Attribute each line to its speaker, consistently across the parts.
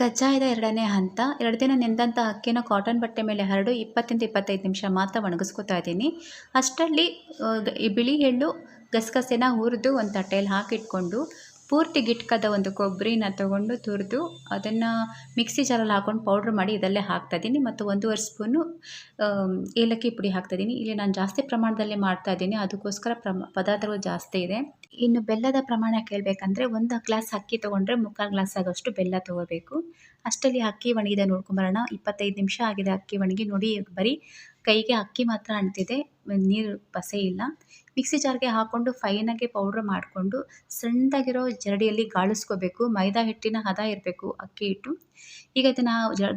Speaker 1: ಕಜ್ಜಾಯದ ಎರಡನೇ ಹಂತ, ಎರಡು ದಿನ ನೆಂದಂಥ ಅಕ್ಕಿನ ಕಾಟನ್ ಬಟ್ಟೆ ಮೇಲೆ ಹರಡು, ಇಪ್ಪತ್ತಿಂದ ಇಪ್ಪತ್ತೈದು ನಿಮಿಷ ಮಾತ್ರ ಒಣಗಿಸ್ಕೊತಾ ಇದ್ದೀನಿ. ಅಷ್ಟರಲ್ಲಿ ಈ ಬಿಳಿ ಎಳ್ಳು ಗಸಗಸೆನ ಹುರಿದು ಒಂದು ತಟ್ಟೆಯಲ್ಲಿ ಹಾಕಿಟ್ಕೊಂಡು ಪೂರ್ತಿ ಗಿಟ್ಕದ ಒಂದು ಕೊಬ್ಬರಿನ ತಗೊಂಡು ತುರಿದು ಅದನ್ನು ಮಿಕ್ಸಿ ಜಾರಲ್ಲಿ ಹಾಕೊಂಡು ಪೌಡ್ರ್ ಮಾಡಿ ಇದಲ್ಲೇ ಹಾಕ್ತಾ ಇದ್ದೀನಿ. ಮತ್ತು ಒಂದೂವರೆ ಸ್ಪೂನು ಏಲಕ್ಕಿ ಪುಡಿ ಹಾಕ್ತಾ ಇದ್ದೀನಿ. ಇಲ್ಲಿ ನಾನು ಜಾಸ್ತಿ ಪ್ರಮಾಣದಲ್ಲಿ ಮಾಡ್ತಾ ಇದ್ದೀನಿ. ಅದಕ್ಕೋಸ್ಕರ ಪ್ರಮ, ಪದಾರ್ಥಗಳು ಜಾಸ್ತಿ ಇದೆ. ಇನ್ನು ಬೆಲ್ಲದ ಪ್ರಮಾಣ ಕೇಳಬೇಕಂದ್ರೆ ಒಂದು ಗ್ಲಾಸ್ ಅಕ್ಕಿ ತೊಗೊಂಡ್ರೆ ಮುಕ್ಕಾಲು ಗ್ಲಾಸ್ ಆಗೋಷ್ಟು ಬೆಲ್ಲ ತೊಗೋಬೇಕು. ಅಷ್ಟರಲ್ಲಿ ಅಕ್ಕಿ ಒಣಗಿದೆ ನೋಡ್ಕೊಂಬರೋಣ ಇಪ್ಪತ್ತೈದು ನಿಮಿಷ ಆಗಿದೆ ಅಕ್ಕಿ ಒಣಗಿ, ನೋಡಿ ಬರೀ ಕೈಗೆ ಅಕ್ಕಿ ಮಾತ್ರ ಅಂಟಿದೆ. ನೀರು ಬಸೆ ಇಲ್ಲ. ಮಿಕ್ಸಿ ಜಾರ್ಗೆ ಹಾಕ್ಕೊಂಡು ಫೈನಾಗಿ ಪೌಡ್ರ್ ಮಾಡಿಕೊಂಡು ಸಣ್ಣದಾಗಿರೋ ಜರಡಿಯಲ್ಲಿ ಗಾಳಿಸ್ಕೋಬೇಕು. ಮೈದಾ ಹಿಟ್ಟಿನ ಹದ ಇರಬೇಕು ಅಕ್ಕಿ ಹಿಟ್ಟು. ಈಗ ಅದನ್ನು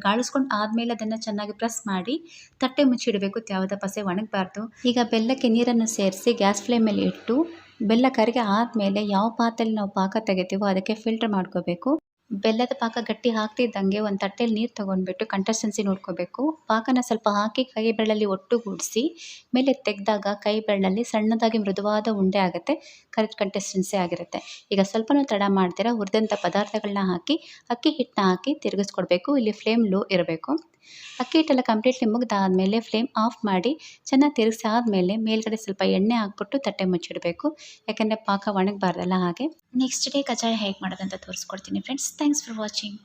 Speaker 1: ಗಾಳಿಸ್ಕೊಂಡು ಆದಮೇಲೆ ಅದನ್ನು ಚೆನ್ನಾಗಿ ಪ್ರೆಸ್ ಮಾಡಿ ತಟ್ಟೆ ಮುಚ್ಚಿಡಬೇಕು ತ್ಯಾವದ ಪಸೆ ಒಣಗಬಾರ್ದು. ಈಗ ಬೆಲ್ಲಕ್ಕೆ ನೀರನ್ನು ಸೇರಿಸಿ ಗ್ಯಾಸ್ ಫ್ಲೇಮಲ್ಲಿ ಇಟ್ಟು ಬೆಲ್ಲ ಕರಿಗೆ ಆದಮೇಲೆ ಯಾವ ಪಾತ್ರೆಯಲ್ಲಿ ನಾವು ಪಾಕ ತೆಗಿತೀವೋ ಅದಕ್ಕೆ ಫಿಲ್ಟರ್ ಮಾಡ್ಕೋಬೇಕು. ಬೆಲ್ಲದ ಪಾಕ ಗಟ್ಟಿ ಹಾಕ್ತಿದ್ದಂಗೆ ಒಂದು ತಟ್ಟೆಯಲ್ಲಿ ನೀರು ತೊಗೊಂಡ್ಬಿಟ್ಟು ಕಂಟೆಸ್ಟೆನ್ಸಿ ನೋಡ್ಕೋಬೇಕು. ಪಾಕನ ಸ್ವಲ್ಪ ಹಾಕಿ ಕೈ ಬೆರಳಲ್ಲಿ ಒಟ್ಟುಗೂಡಿಸಿ, ಮೇಲೆ ತೆಗೆದಾಗ ಕೈ ಬೆರಳಲ್ಲಿ ಸಣ್ಣದಾಗಿ ಮೃದುವಾದ ಉಂಡೆ ಆಗುತ್ತೆ, ಕರೆಕ್ಟ್ ಕಂಟೆಸ್ಟೆನ್ಸಿ ಆಗಿರುತ್ತೆ. ಈಗ ಸ್ವಲ್ಪನೂ ತಡ ಮಾಡ್ತೀರಾ ಹುರಿದಂಥ ಪದಾರ್ಥಗಳನ್ನ ಹಾಕಿ, ಅಕ್ಕಿ ಹಿಟ್ಟನ್ನ ಹಾಕಿ ತಿರುಗಿಸ್ಕೊಡ್ಬೇಕು. ಇಲ್ಲಿ ಫ್ಲೇಮ್ ಲೋ ಇರಬೇಕು. ಅಕ್ಕಿ ಹಿಟ್ಟೆಲ್ಲ ಕಂಪ್ಲೀಟ್ಲಿ ಮುಗ್ದಾದ್ಮೇಲೆ ಫ್ಲೇಮ್ ಆಫ್ ಮಾಡಿ ಚೆನ್ನಾಗಿ ತಿರುಗಿಸಿ ಆದಮೇಲೆ ಮೇಲ್ಗಡೆ ಸ್ವಲ್ಪ ಎಣ್ಣೆ ಹಾಕ್ಬಿಟ್ಟು ತಟ್ಟೆ ಮುಚ್ಚಿಡಬೇಕು. ಯಾಕೆಂದರೆ ಪಾಕ ಒಣಗಬಾರ್ದಲ್ಲ ಹಾಗೆ. ನೆಕ್ಸ್ಟ್ ಡೇ ಕಜ್ಜಾಯ ಹೇಗೆ ಮಾಡೋದಂತ ತೋರಿಸ್ಕೊಡ್ತೀನಿ ಫ್ರೆಂಡ್ಸ್ ಥ್ಯಾಂಕ್ಸ್ ಫಾರ್ ವಾಚಿಂಗ್